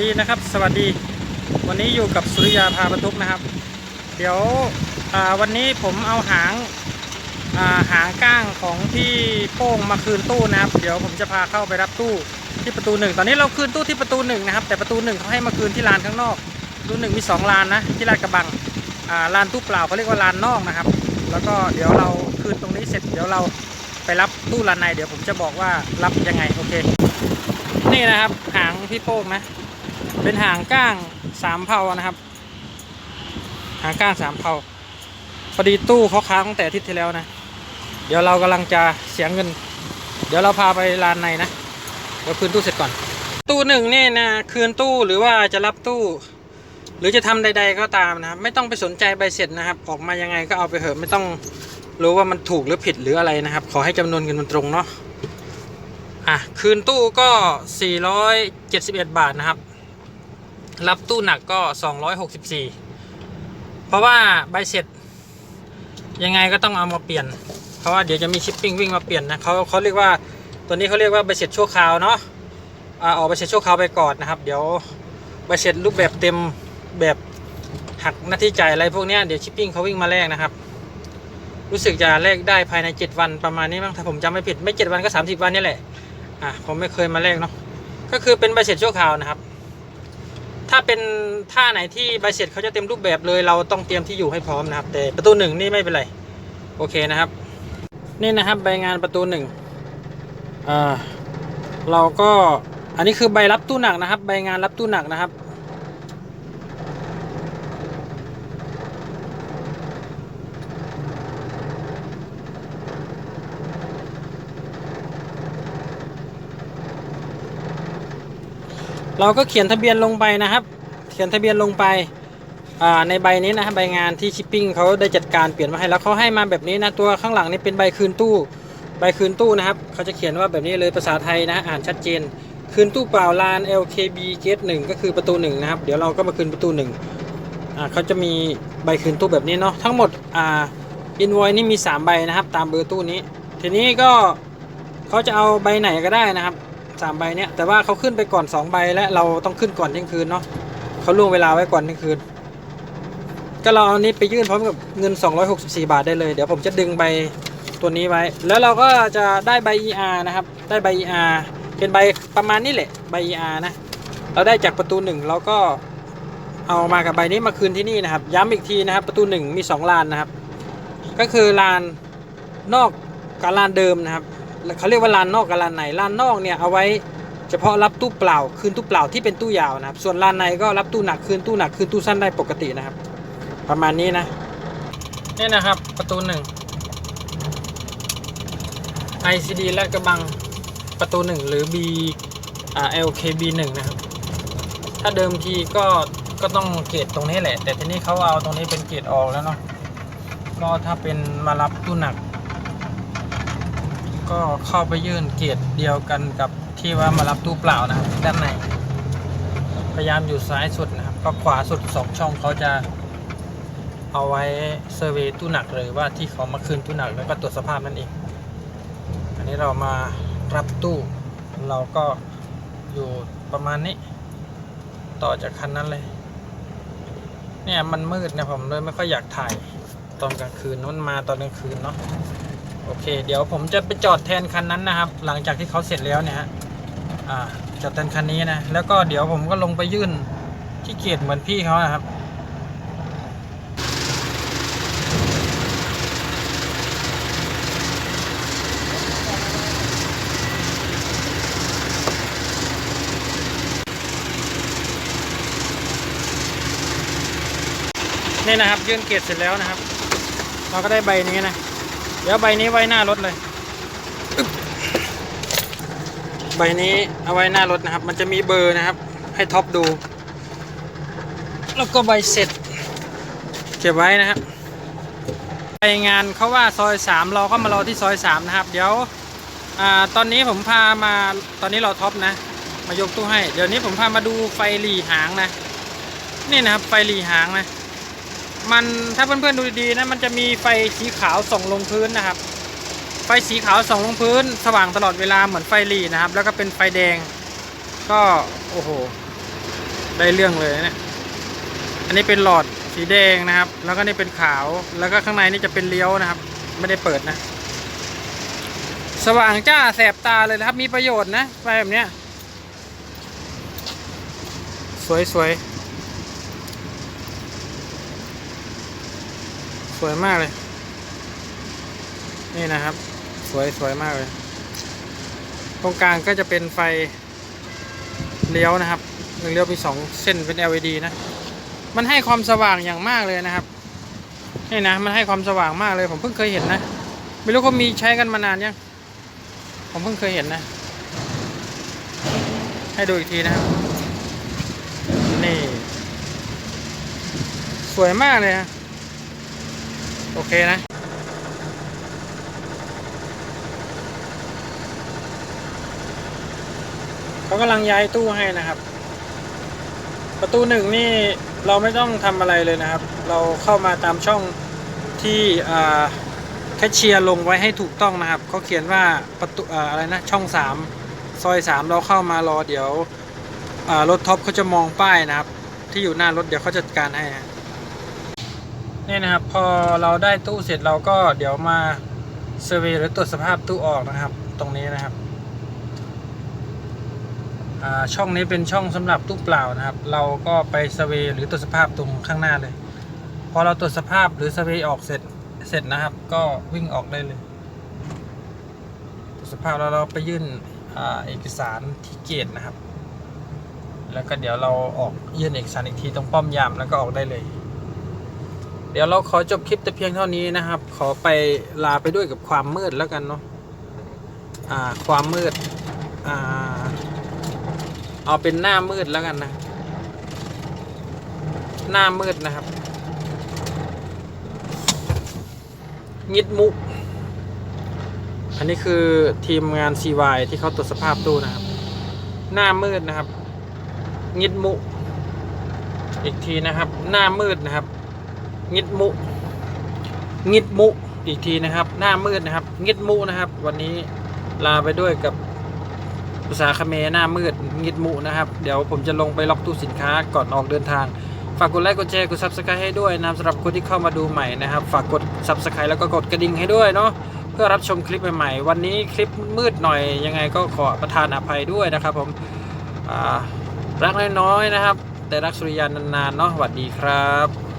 ดีนะครับ สวัสดี วันนี้อยู่กับสุริยาพาบรรทุกนะครับ เดี๋ยววันนี้ผมเอาหางาหางก้างของพี่โป้งมาคืนตู้นะครับ เดี๋ยวผมจะพาเข้าไปรับตู้ที่ประตูหนึ่งตอนนี้เราคืนตู้ที่ประตูหนึ่งนะครับ แต่ประตูหนึ่งเขาให้มาคืนที่ลานข้างนอกประตูหนึ่งมีสองลานนะที่ลาดกระบังาลานตู้เปล่าเขาเรียกว่าลานนอกนะครับ แล้วก็เดี๋ยวเราคืนตรงนี้เสร็จเดี๋ยวเราไปรับตู้ลานในเดี๋ยวผมจะบอกว่ารับยังไงโอเค นี่นะครับหางพี่โป้งนะ เป็นหางก้างสามเผานะครับ หางก้างสามเผาพอดีตู้เขาค้างตั้งแต่อาทิตย์ที่แล้วนะ เดี๋ยวเรากำลังจะเสียเงิน เดี๋ยวเราพาไปลานในนะเดี๋ยวคืนตู้เสร็จก่อน ตู้หนึ่งนี่นะคืนตู้หรือว่าจะรับตู้ หรือจะทำใด ๆก็ตามนะครับ ไม่ต้องไปสนใจใบเสร็จนะครับ ออกมายังไงก็เอาไปเถอะไม่ต้องรู้ว่ามันถูกหรือผิดหรืออะไรนะครับ ขอให้จำนวนเงินมันตรงเนาะอะคืนตู้ก็ 471 บาทนะครับ รับตู้หนักก็ 264 เพราะว่าใบเสร็จ ยังไงก็ต้องเอามาเปลี่ยน เพราะว่าเดี๋ยวจะมีชิปปิ้งวิ่งมาเปลี่ยนนะเขาเขาเรียกว่าตัวนี้เขาเรียกว่าใบเสร็จชั่วคราวเนาะอ่าออกใบเสร็จชั่วคราวไปก่อนนะครับ เดี๋ยวใบเสร็จรูปแบบเต็มแบบหักหน้าที่จ่ายอะไรพวกนี้เดี๋ยวชิปปิ้งเขาวิ่งมาแลกนะครับ รู้สึกจะแลกได้ภายใน 7 วันประมาณนี้มั้งถ้าผมจำไม่ผิดไม่ 7 วันก็ 30 วันนี่แหละอะผมไม่เคยมาแลกเนาะก็คือเป็นใบเสร็จชั่วคราวนะครับ ถ้าเป็นท่าไหนที่ใบเสร็จเขาจะเต็มรูปแบบเลย เราต้องเตรียมที่อยู่ให้พร้อมนะครับ แต่ประตูหนึ่งนี่ไม่เป็นไร โอเคนะครับ นี่นะครับใบงานประตูหนึ่งอ่าเราก็อันนี้คือใบรับตู้หนักนะครับ ใบงานรับตู้หนักนะครับ เราก็เขียนทะเบียนลงไปนะครับ เขียนทะเบียนลงไปในใบนี้นะครับใบงานที่ชิปปิ้งเขาได้จัดการเปลี่ยนมาให้แล้วเขาให้มาแบบนี้นะตัวข้างหลังนี่เป็นใบคืนตู้ ใบคืนตู้นะครับเขาจะเขียนว่าแบบนี้เลยภาษาไทยนะอ่านชัดเจน คืนตู้เปล่าลาน LKB g a t 1ก็คือประตูหนึ่งนะครับเดี๋ยวเราก็มาคืนประตูหนึ่งอ่าเขาจะมีใบคืนตู้แบบนี้เนาะทั้งหมดอ่าอินวอยนี่มี 3 ใบนะครับ ตามเบอร์ตู้นี้ ทีนี้ก็เขาจะเอาใบไหนก็ได้นะครับ สามใบเนี้ยแต่ว่าเขาขึ้นไปก่อนสองใบและเราต้องขึ้นก่อนเที่ยงคืนเนาะเขาล่วงเวลาไว้ก่อนเที่ยงคืน ก็เราเอานี้ไปยื่นพร้อมกับเงิน 264 บาทได้เลย เดี๋ยวผมจะดึงใบตัวนี้ไว้ แล้วเราก็จะได้ใบ ER นะครับ ได้ใบ ER เป็นใบประมาณนี้แหละใบ ER นะ เราได้จากประตูหนึ่งเราก็เอามากับใบนี้มาคืนที่นี่นะครับ ย้ำอีกทีนะครับ ประตูหนึ่งมีสองลานนะครับ ก็คือลานนอกกับลานเดิมนะครับ เขาเรียกว่าลานนอกกับลานในลานนอกเนี่ยเอาไว้เฉพาะรับตู้เปล่าคืนตู้เปล่าที่เป็นตู้ยาวนะครับ ส่วนลานในก็รับตู้หนักคืนตู้หนักคืนตู้สั้นได้ปกตินะครับ ประมาณนี้นะนี่นะครับประตูหนึ่ง ICD และกระบังประตูหนึ่งหรือ B อ่า LKB หนึ่งนะครับ ถ้าเดิมทีก็ก็ต้องเกรดตรงนี้แหละ แต่ทีนี้เขาเอาตรงนี้เป็นเกรดออกแล้วเนาะก็ถ้าเป็นมารับตู้หนัก ก็เข้าไปยื่นเกียรติเดียวกันกับที่ว่ามารับตู้เปล่านะครับด้านในพยายามอยู่ซ้ายสุดนะครับ ก็ขวาสุดสองช่องเขาจะเอาไว้เซอร์เวยตู้หนักหรือว่าที่เขามาคืนตู้หนักแล้วก็ตรวจสภาพนั่นเอง อันนี้เรามารับตู้ เราก็อยู่ประมาณนี้ ต่อจากคันนั้นเลย เนี่ยมันมืดเนี่ยผมเลยไม่ค่อยอยากถ่ายตอนกลางคืนนู้นมาตอนกลางคืนเนาะ โอเค เดี๋ยวผมจะไปจอดแทนคันนั้นนะครับ หลังจากที่เขาเสร็จแล้วเนี่ยฮะจอดแทนคันนี้นะ แล้วก็เดี๋ยวผมก็ลงไปยื่นที่เกียรเหมือนพี่เขานะครับนี่นะครับยื่นเกียรเสร็จแล้วนะครับ เราก็ได้ใบนี้นะ เดี๋ยวใบนี้ไว้หน้ารถเลย ใบนี้เอาไว้หน้ารถนะครับ มันจะมีเบอร์นะครับ ให้ท็อปดู แล้วก็ใบเสร็จ เก็บไว้นะครับ ไปงานเขาว่าซอยสามเราก็มารอที่ซอยสามนะครับ เดี๋ยวอตอนนี้ผมพามาตอนนี้เราท็อปนะ มายกตู้ให้ เดี๋ยวนี้ผมพามาดูไฟหลีหางนะ นี่นะครับไฟหลีหางนะ มันถ้าเพื่อนๆดูดีๆนะมันจะมีไฟสีขาวส่องลงพื้นนะครับ ไฟสีขาวส่องลงพื้น สว่างตลอดเวลาเหมือนไฟหลีนะครับ แล้วก็เป็นไฟแดง ก็โอ้โหได้เรื่องเลยนะเนี่ยอันนี้เป็นหลอดสีแดงนะครับ แล้วก็นี่เป็นขาวแล้วก็ข้างในนี่จะเป็นเลี้ยวนะครับ ไม่ได้เปิดนะ สว่างจ้าแสบตาเลยนะครับ มีประโยชน์นะไฟแบบเนี้ยสวยสวย สวยมากเลย นี่นะครับ สวยสวยมากเลย ตรงกลางก็จะเป็นไฟเลี้ยวนะครับเลี้ยวมีสองเส้นเป็น LED นะ มันให้ความสว่างอย่างมากเลยนะครับ นี่นะ มันให้ความสว่างมากเลย ผมเพิ่งเคยเห็นนะ ไม่รู้เขามีใช้กันมานานยัง ผมเพิ่งเคยเห็นนะ ให้ดูอีกทีนะครับ นี่ สวยมากเลยนะ โอเคนะเขากำลังย้ายตู้ให้นะครับ ประตูหนึ่งนี่เราไม่ต้องทำอะไรเลยนะครับ เราเข้ามาตามช่องที่อ่าแคชเชียร์ลงไว้ให้ถูกต้องนะครับเขาเขียนว่าประตูอ่าอะไรนะช่อง 3 ซอย 3 เราเข้ามารอเดี๋ยวรถท็อปเขาจะมองป้ายนะครับ ที่อยู่หน้ารถเดี๋ยวเขาจัดการให้ฮะ นี่นะครับ พอเราได้ตู้เสร็จเราก็เดี๋ยวมาเซอร์เวยหรือตรวจสภาพตู้ออกนะครับ ตรงนี้นะครับช่องนี้เป็นช่องสำหรับตู้เปล่านะครับ เราก็ไปสเวย์หรือตรวจสภาพตรงข้างหน้าเลย พอเราตรวจสภาพหรือสเวย์ออกเสร็จเสร็จนะครับ ก็วิ่งออกได้เลยตรวจสภาพแล้วเราไปยื่นอเอกสารที่เกตนะครับ แล้วก็เดี๋ยวเราออกยื่นเอกสารอีกทีตรงป้อมยามแล้วก็ออกได้เลย เดี๋ยวเราขอจบคลิปแต่เพียงเท่านี้นะครับ ขอไปลาไปด้วยกับความมืดแล้วกันเนาะอ่าความมืดอ่าเอาเป็นหน้ามืดแล้วกันนะ หน้ามืดนะครับ งิดมุ อันนี้คือทีมงาน CY ที่เขาตรวจสภาพตู้นะครับ หน้ามืดนะครับ งิดมุ อีกทีนะครับ หน้ามืดนะครับ งิดมุ งิดมุอีกทีนะครับ หน้ามืดนะครับ งิดมุนะครับ วันนี้ลาไปด้วยกับภาษาเมหน้ามืดงิดมุนะครับ เดี๋ยวผมจะลงไปล็อกตู้สินค้าก่อนออกเดินทาง ฝากกดไลค์กดแชร์กดซับสไครต์ให้ด้วยนะสำหรับคนที่เข้ามาดูใหม่นะครับ ฝากกดซับสไครต์แล้วก็กดกระดิ่งให้ด้วยเนาะเพื่อรับชมคลิปใหม่ๆ วันนี้คลิปมืดหน่อยยังไงก็ขอประทานอภัยด้วยนะครับ ผมรักน้อยๆนะครับ แต่รักสุริยันนานๆเนาะสวัสดีครับ